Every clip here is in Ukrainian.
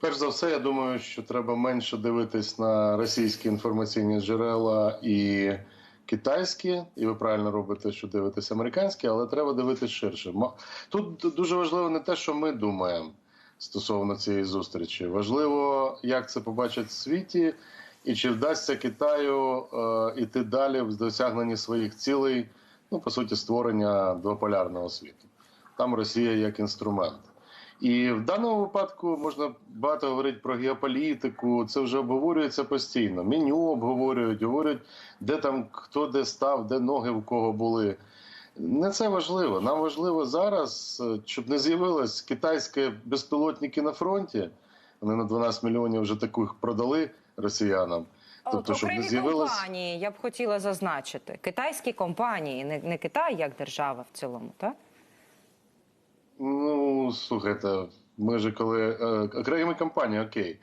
Перш за все, я думаю, що треба менше дивитись на російські інформаційні джерела і китайські, і ви правильно робите, що дивитесь американські, але треба дивитись ширше. Тут дуже важливо не те, що ми думаємо стосовно цієї зустрічі. Важливо, як це побачать в світі, і чи вдасться Китаю е, іти далі в досягненні своїх цілей, ну по суті, створення двополярного світу. Там Росія як інструмент. І в даному випадку можна багато говорити про геополітику. Це вже обговорюється постійно. Меню обговорюють, говорять, де там хто де став, де ноги в кого були. Не це важливо. Нам важливо зараз, е, щоб не з'явилось китайські безпілотники на фронті. Вони на 12 мільйонів вже таких продали росіянам. Тобто, щоб не з'явилось. компанії, я б хотіла зазначити. Китайські компанії, не, не Китай як держава в цілому, так? Ну, слухайте, ми ж коли е, окремі компанії, окей.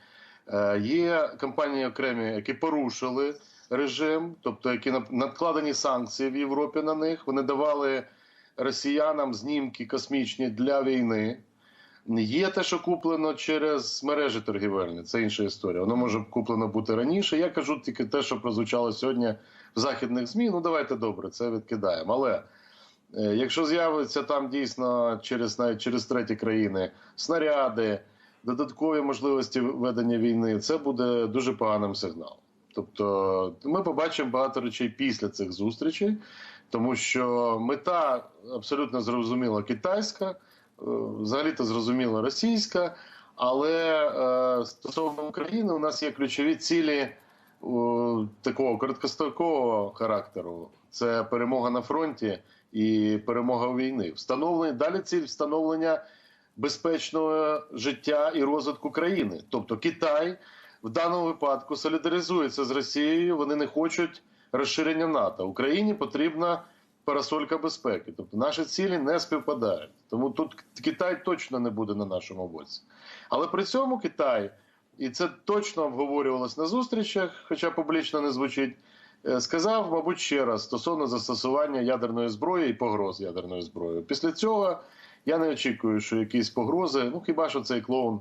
Е, є компанії окремі, які порушили режим, тобто які надкладені санкції в Європі на них. Вони давали росіянам знімки космічні для війни. Є те, що куплено через мережі торгівельні, це інша історія. Воно може куплено бути раніше. Я кажу тільки те, що прозвучало сьогодні в західних ЗМІ. Ну давайте добре, це відкидаємо. Але Якщо з'явиться там дійсно через навіть через треті країни снаряди, додаткові можливості ведення війни, це буде дуже поганим сигналом. Тобто, ми побачимо багато речей після цих зустрічей, тому що мета абсолютно зрозуміла китайська, е, взагалі-то зрозуміла російська, але е, стосовно України у нас є ключові цілі такого короткострокового характеру. Це перемога на фронті і перемога війни. Встановлення далі ціль встановлення безпечного життя і розвитку країни. Тобто Китай в даному випадку солідаризується з Росією. Вони не хочуть розширення НАТО. Україні потрібна парасолька безпеки. Тобто наші цілі не співпадають. Тому тут Китай точно не буде на нашому боці. Але при цьому Китай, і це точно обговорювалось на зустрічах, хоча публічно не звучить. Е, Сказав, мабуть, ще раз стосовно застосування ядерної зброї і погроз ядерною зброєю. Після цього я не очікую, що якісь погрози, ну хіба що цей клоун,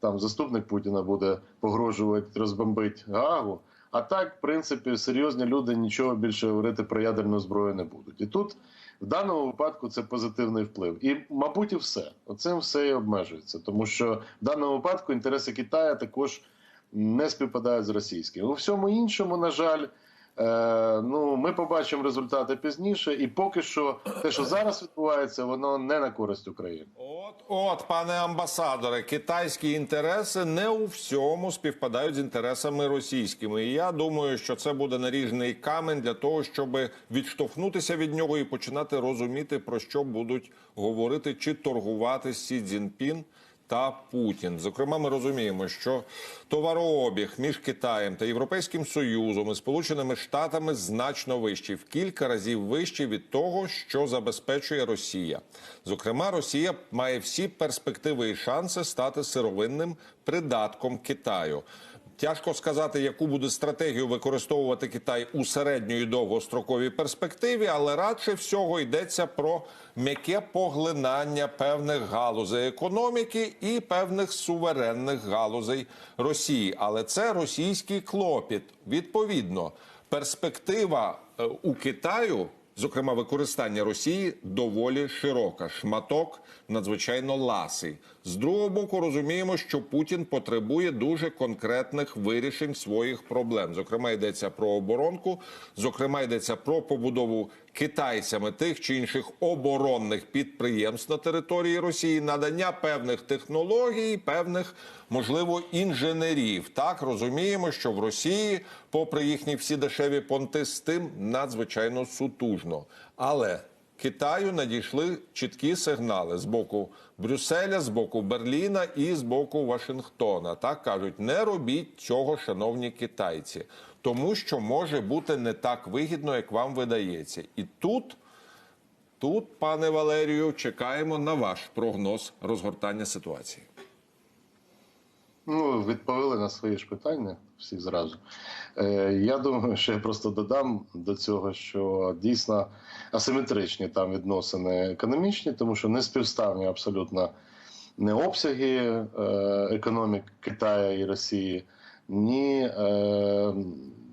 там заступник Путіна буде погрожувати, розбомбити Гаагу. А так, в принципі, серйозні люди нічого більше говорити про ядерну зброю не будуть. І тут в даному випадку це позитивний вплив. І, мабуть, і все. Оцим все і обмежується. Тому що в даному випадку інтереси Китаю також не співпадають з російськими. У всьому іншому, на жаль, ну ми побачимо результати пізніше, і поки що те, що зараз відбувається, воно не на користь України. От, от, пане амбасадоре, китайські інтереси не у всьому співпадають з інтересами російськими. І я думаю, що це буде наріжний камень для того, щоб відштовхнутися від нього і починати розуміти, про що будуть говорити чи торгувати Сі Цзіньпін та Путін. Зокрема, ми розуміємо, що товарообіг між Китаєм та Європейським Союзом і Сполученими Штатами значно вищий, в кілька разів вищий від того, що забезпечує Росія. Зокрема, Росія має всі перспективи і шанси стати сировинним придатком Китаю. Тяжко сказати, яку буде стратегію використовувати Китай у середньої довгостроковій перспективі, але радше всього йдеться про м'яке поглинання певних галузей економіки і певних суверенних галузей Росії. Але це російський клопіт. Відповідно, перспектива е, у Китаю. Зокрема, використання Росії доволі широка. Шматок надзвичайно ласий. З другого боку, розуміємо, що Путін потребує дуже конкретних вирішень своїх проблем. Зокрема, йдеться про оборонку, зокрема, йдеться про побудову китайцями тих чи інших оборонних підприємств на території Росії, надання певних технологій, певних можливо інженерів. Так розуміємо, що в Росії, попри їхні всі дешеві понти, з тим надзвичайно сутужно. Але Китаю надійшли чіткі сигнали з боку Брюсселя, з боку Берліна і з боку Вашингтона. Так кажуть, не робіть цього, шановні китайці, тому що може бути не так вигідно, як вам видається. І тут, тут, пане Валерію, чекаємо на ваш прогноз розгортання ситуації. Ну, відповіли на свої ж питання всі зразу. Е, я думаю, що я просто додам до цього, що дійсно асиметричні там відносини економічні, тому що не співставні абсолютно не обсяги е, економік Китаю і Росії, ні, е,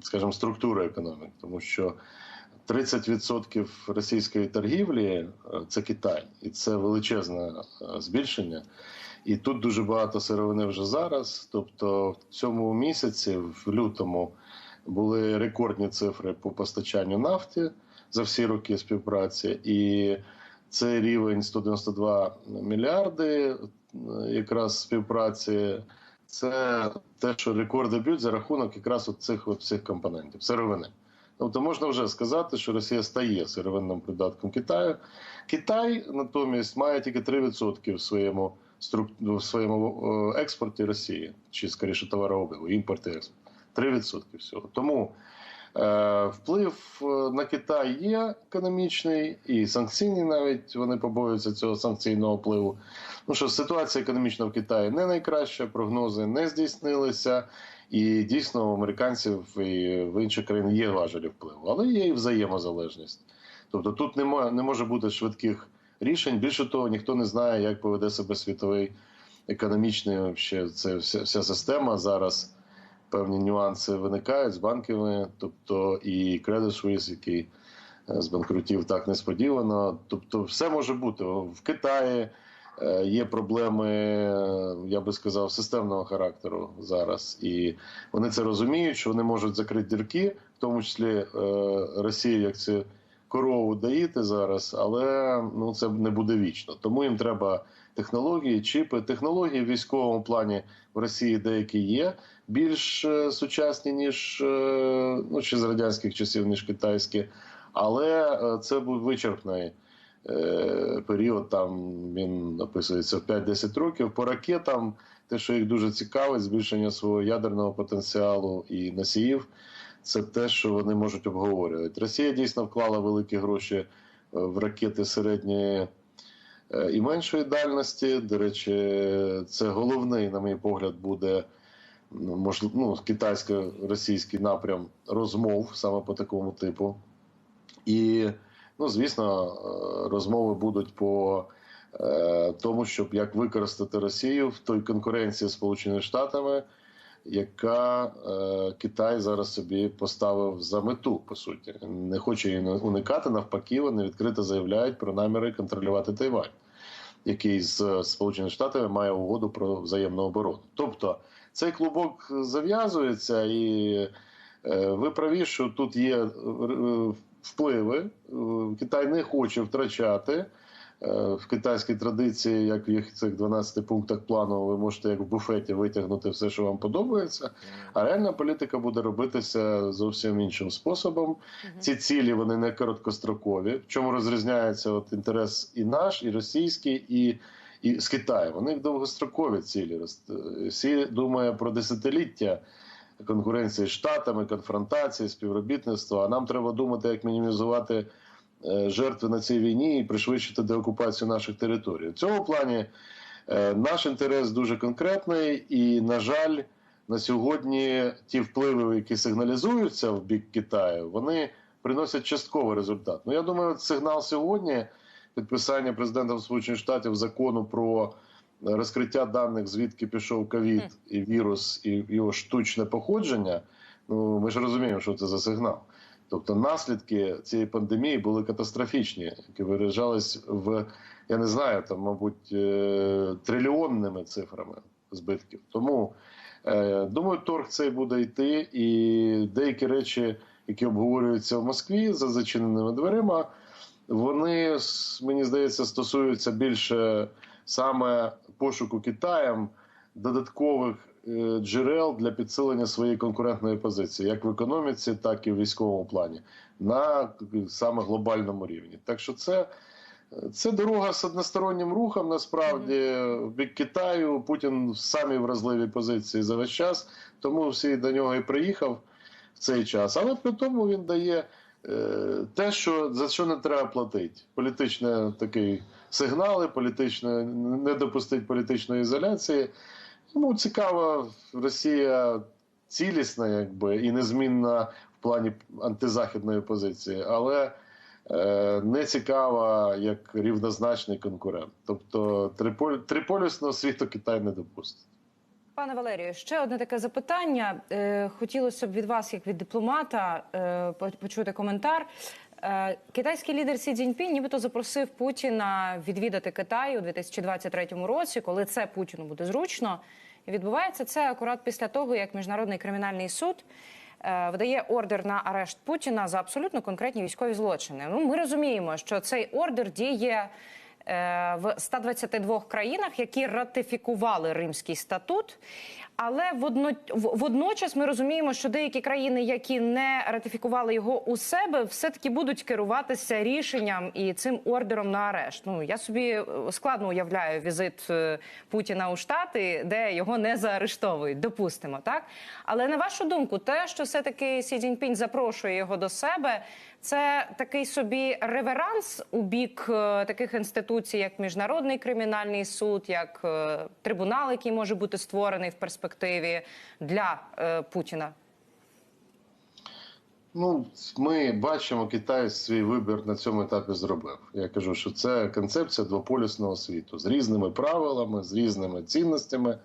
скажімо, структура економік, тому що 30% російської торгівлі е, це Китай, і це величезне збільшення. І тут дуже багато сировини вже зараз. Тобто, в цьому місяці, в лютому, були рекордні цифри по постачанню нафти за всі роки співпраці, і цей рівень 192 мільярди е, якраз співпраці. Це те, що рекорди б'ють за рахунок якраз от цих от всіх компонентів сировини. Тобто можна вже сказати, що Росія стає сировинним придатком Китаю. Китай натомість має тільки 3% в своєму в своєму експорті Росії, чи скоріше товарообігу, імпорт і експорт. 3% всього. Тому е, вплив е, на Китай є економічний і санкційний навіть вони побоюються цього санкційного впливу. Ну що ситуація економічна в Китаї не найкраща, прогнози не здійснилися. І дійсно у американців і в інших країн є важелі впливу, але є і взаємозалежність. Тобто тут не може бути швидких рішень. Більше того, ніхто не знає, як поведе себе світовий економічний вообще, це вся, вся система. Зараз певні нюанси виникають з банками, тобто і Credit Suisse, який е, збанкрутів так несподівано. Тобто, все може бути в Китаї. е, Є проблеми, е, я би сказав, системного характеру зараз, і вони це розуміють, що вони можуть закрити дірки, в тому числі Росія, як це корову доїти зараз, але ну це не буде вічно. Тому їм треба технології, чіпи. Технології в військовому плані в Росії деякі є більш е, сучасні ніж е, ну чи з радянських часів, ніж китайські, але е, це був вичерпний. Період там він описується в 5-10 років. По ракетам, те, що їх дуже цікавить, збільшення свого ядерного потенціалу і носіїв, це те, що вони можуть обговорювати. Росія дійсно вклала великі гроші е, в ракети середньої е, і меншої дальності. До речі, це головний, на мій погляд, буде ну, ну, китайсько-російський напрям розмов саме по такому типу. І, ну, звісно, е, розмови будуть по тому, щоб як використати Росію в той конкуренції з Сполученими Штатами, яка е, Китай зараз собі поставив за мету, по суті, не хоче її уникати. Навпаки, вони відкрито заявляють про наміри контролювати Тайвань, який з Сполученими Штатами має угоду про взаємну оборону. Тобто цей клубок зав'язується, і е, ви праві, що тут є е, впливи. Е, Китай не хоче втрачати. Е, В китайській традиції, як в їх цих 12 пунктах плану, ви можете як в буфеті витягнути все, що вам подобається. А реальна політика буде робитися зовсім іншим способом. Ці цілі вони не короткострокові. В чому розрізняється от інтерес і наш, і російський, і, і з Китаю. Вони довгострокові цілі. Роз- Всі думають про десятиліття конкуренції з штатами, конфронтації, співробітництва. А нам треба думати, як мінімізувати е, жертви на цій війні і пришвидшити деокупацію наших територій. В цьому плані е, наш інтерес дуже конкретний, і, на жаль, на сьогодні ті впливи, які сигналізуються в бік Китаю, вони приносять частковий результат. Ну я думаю, сигнал сьогодні підписання президентом Сполучених Штатів закону про розкриття даних, звідки пішов ковід і вірус, і його штучне походження. Ну ми ж розуміємо, що це за сигнал. Тобто наслідки цієї пандемії були катастрофічні, які виражались в я не знаю, там, мабуть, е, трильйонними цифрами збитків. Тому е, думаю, торг цей буде йти, і деякі речі, які обговорюються в Москві за зачиненими дверима, вони мені здається стосуються більше саме пошуку Китаєм додаткових джерел для підсилення своєї конкурентної позиції, як в економіці, так і в військовому плані, на саме глобальному рівні. Так що це. Це дорога з одностороннім рухом. Насправді в бік Китаю Путін в самій вразливій позиції за весь час, тому всі до нього і приїхав в цей час. Але при тому він дає е, те, що за що не треба платити. Політичне такий сигнали, політичне не допустить політичної ізоляції. Йому цікава Росія цілісна, якби і незмінна в плані антизахідної позиції, але е, не цікава як рівнозначний конкурент. Тобто триполь, триполюсного світу Китай не допустить. Пане Валерію, ще одне таке запитання. Е, Хотілося б від вас, як від дипломата, е, почути коментар. Е, Китайський лідер Сі Цзіньпінь нібито запросив Путіна відвідати Китай у 2023 році, коли це Путіну буде зручно. І відбувається це акурат після того, як міжнародний кримінальний суд е, видає ордер на арешт Путіна за абсолютно конкретні військові злочини. Ну, ми розуміємо, що цей ордер діє в 122 країнах, які ратифікували Римський статут. Але водно, водночас ми розуміємо, що деякі країни, які не ратифікували його у себе, все таки будуть керуватися рішенням і цим ордером на арешт. Ну я собі е, складно уявляю візит е, Путіна у Штати, де його не заарештовують. Допустимо, так але на вашу думку, те, що все таки Сі Цзіньпінь запрошує його до себе, це такий собі реверанс у бік е, таких інституцій, як міжнародний кримінальний суд, як е, трибунал, який може бути створений в перспективі для е, Путіна. Ну, ми бачимо, Китай свій вибір на цьому етапі зробив. Я кажу, що це концепція двополюсного світу з різними правилами, з різними цінностями.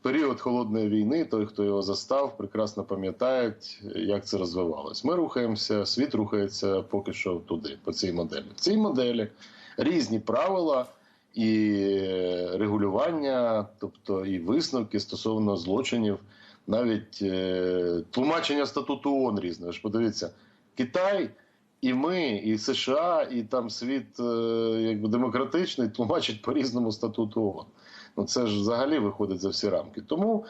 В період холодної війни, той, хто його застав, прекрасно пам'ятає, як це розвивалось. Ми рухаємося, світ рухається поки що туди, по цій моделі. В цій моделі різні правила і регулювання, тобто і висновки стосовно злочинів, навіть е, тлумачення статуту ООН різне. Ж подивіться, Китай. І ми, і США, і там світ е, якби демократичний тлумачать по різному статуту ООН. Ну це ж взагалі виходить за всі рамки. Тому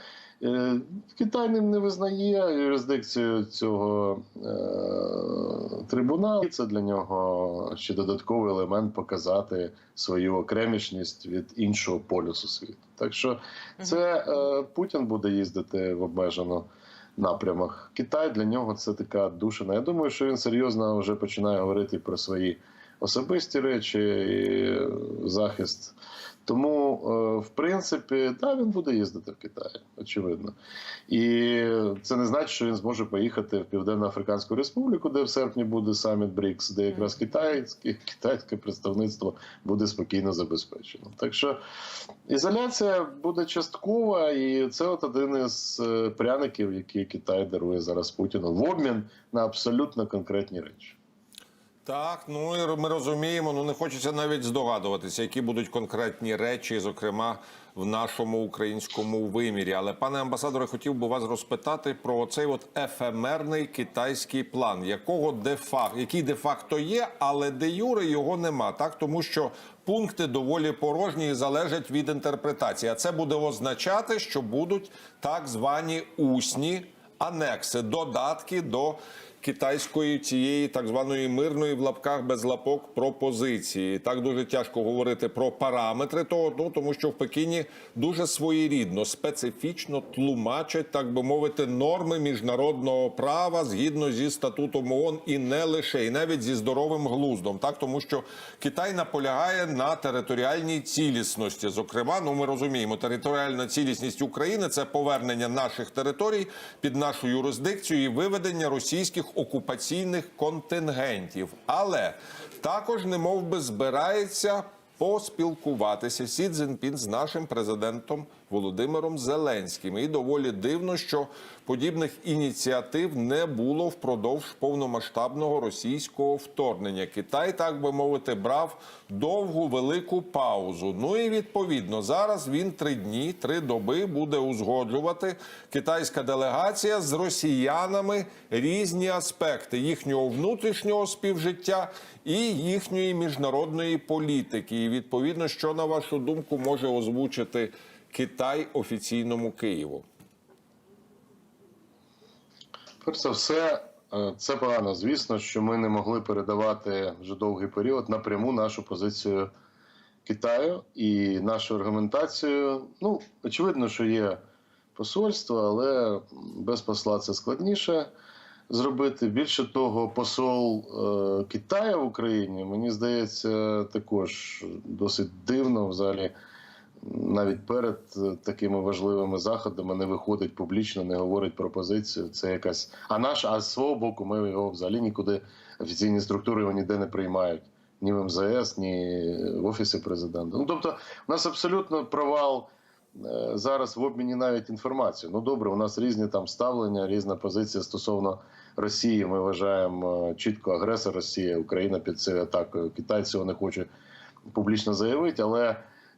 Китай не, не визнає юрисдикцію цього е, трибуналу. Це для нього ще додатковий елемент показати свою окремішність від іншого полюсу світу. Так що це е, Путін буде їздити в обмежено напрямах. Китай для нього це така душина. Я думаю, що він серйозно вже починає говорити про свої особисті речі, і е, захист. Тому, е, в принципі, да, він буде їздити в Китай, очевидно. І це не значить, що він зможе поїхати в Південно-Африканську Республіку, де в серпні буде саміт БРІКС, де якраз китайське, китайське представництво буде спокійно забезпечено. Так що ізоляція буде часткова, і це от один із е, пряників, які Китай дарує зараз Путіну в обмін на абсолютно конкретні речі. Так, ну і ми розуміємо. Ну не хочеться навіть здогадуватися, які будуть конкретні речі, зокрема в нашому українському вимірі. Але пане амбасадоре, хотів би вас розпитати про цей от ефемерний китайський план, якого де факт, який де факто є, але де юре його нема. Так тому що пункти доволі порожні і залежать від інтерпретації. А це буде означати, що будуть так звані усні анекси, додатки до китайської цієї так званої мирної в лапках без лапок пропозиції. Так дуже тяжко говорити про параметри того, ну, тому що в Пекіні дуже своєрідно, специфічно тлумачать, так би мовити, норми міжнародного права згідно зі статутом ООН і не лише, і навіть зі здоровим глуздом. Так, тому що Китай наполягає на територіальній цілісності. Зокрема, ну ми розуміємо, територіальна цілісність України це повернення наших територій під нашу юрисдикцію і виведення російських окупаційних контингентів. Але також, немов би, збирається поспілкуватися Сі Цзіньпін з нашим президентом Володимиром Зеленським. І доволі дивно, що подібних ініціатив не було впродовж повномасштабного російського вторгнення. Китай, так би мовити, брав довгу велику паузу. Ну і відповідно зараз він три дні, три доби буде узгоджувати китайська делегація з росіянами різні аспекти їхнього внутрішнього співжиття і їхньої міжнародної політики. І відповідно, що на вашу думку може озвучити Китай офіційному Києву? Перш за все, е, це погано. Звісно, що ми не могли передавати вже довгий період напряму нашу позицію Китаю і нашу аргументацію. Ну, очевидно, що є посольство, але без посла це складніше зробити. Більше того, посол е, Китаю в Україні, мені здається, також досить дивно взагалі. Навіть перед е, такими важливими заходами не виходить публічно, не говорить про позицію. Це якась. А наш, а з свого боку, ми його взагалі нікуди офіційні структури його ніде не приймають. Ні в МЗС, ні в офісі президента. Ну тобто, у нас абсолютно провал е, зараз в обміні навіть інформацією. Ну добре, у нас різні там ставлення, різна позиція стосовно Росії. Ми вважаємо е, чітко агресор Росія, Україна під цією атакою. Китай цього не хоче публічно заявити, але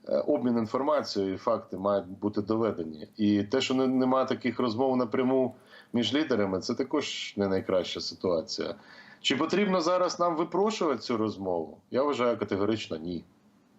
обмін інформацією і факти мають бути доведені. І те, що не- немає таких розмов напряму між лідерами, це також не найкраща ситуація. Чи потрібно зараз нам випрошувати цю розмову? Я вважаю категорично ні.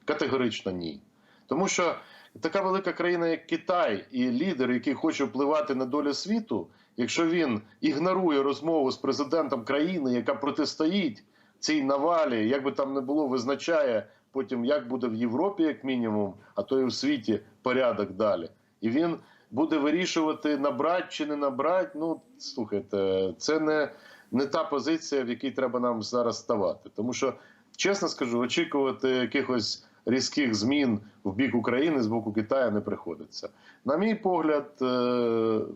Категорично ні. Тому що така велика країна, як Китай, і лідер, який хоче впливати на долю світу, якщо він ігнорує розмову з президентом країни, яка протистоїть цій навалі, як би там не було, визначає потім, як буде в Європі, як мінімум, а то і в світі порядок далі. І він буде вирішувати, набрати чи не набрати. Ну, слухайте, це не, не та позиція, в якій треба нам зараз ставати. Тому що, чесно скажу, очікувати якихось різких змін в бік України з боку Китаю не приходиться. На мій погляд, е,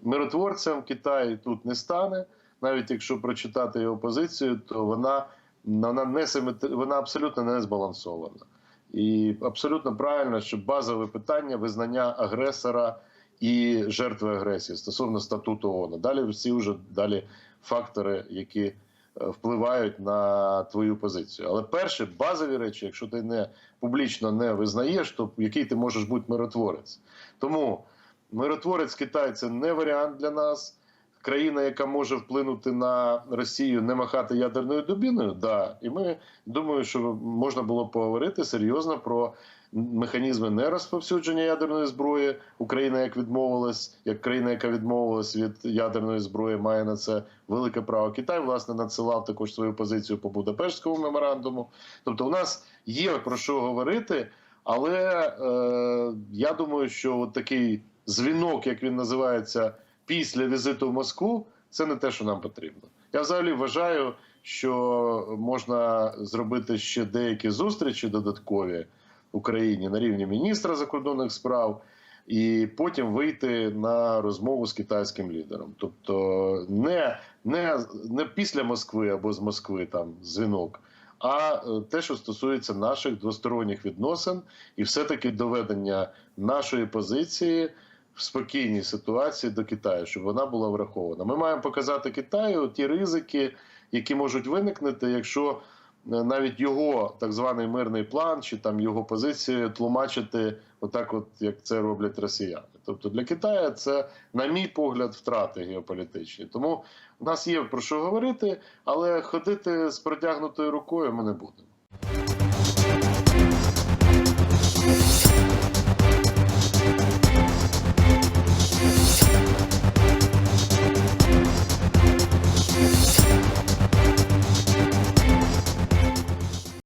миротворцем Китай тут не стане. Навіть якщо прочитати його позицію, то вона, вона, не вона абсолютно не збалансована. І абсолютно правильно, що базове питання визнання агресора і жертви агресії стосовно статуту ООН. Далі всі вже далі фактори, які е, впливають на твою позицію. Але перше, базові речі, якщо ти не публічно не визнаєш, то який ти можеш бути миротворець. Тому миротворець Китай це не варіант для нас. Країна, яка може вплинути на Росію, не махати ядерною дубіною, да. І ми думаю, що можна було поговорити серйозно про механізми нерозповсюдження ядерної зброї. Україна як відмовилась, як країна, яка відмовилась від ядерної зброї, має на це велике право. Китай власне надсилав також свою позицію по Будапештському меморандуму. Тобто, у нас є про що говорити, але е, я думаю, що от такий дзвінок, як він називається, після візиту в Москву, це не те, що нам потрібно. Я взагалі вважаю, що можна зробити ще деякі зустрічі додаткові в Україні на рівні міністра закордонних справ. І потім вийти на розмову з китайським лідером, тобто не, не, не після Москви або з Москви там дзвінок, а е, те, що стосується наших двосторонніх відносин, і все-таки доведення нашої позиції спокійній ситуації до Китаю, щоб вона була врахована. Ми маємо показати Китаю ті ризики, які можуть виникнути, якщо е, навіть його так званий мирний план чи там його позицію тлумачити отак, от як це роблять росіяни. Тобто для Китаю це, на мій погляд, втрати геополітичні. Тому в нас є про що говорити, але ходити з протягнутою рукою ми не будемо.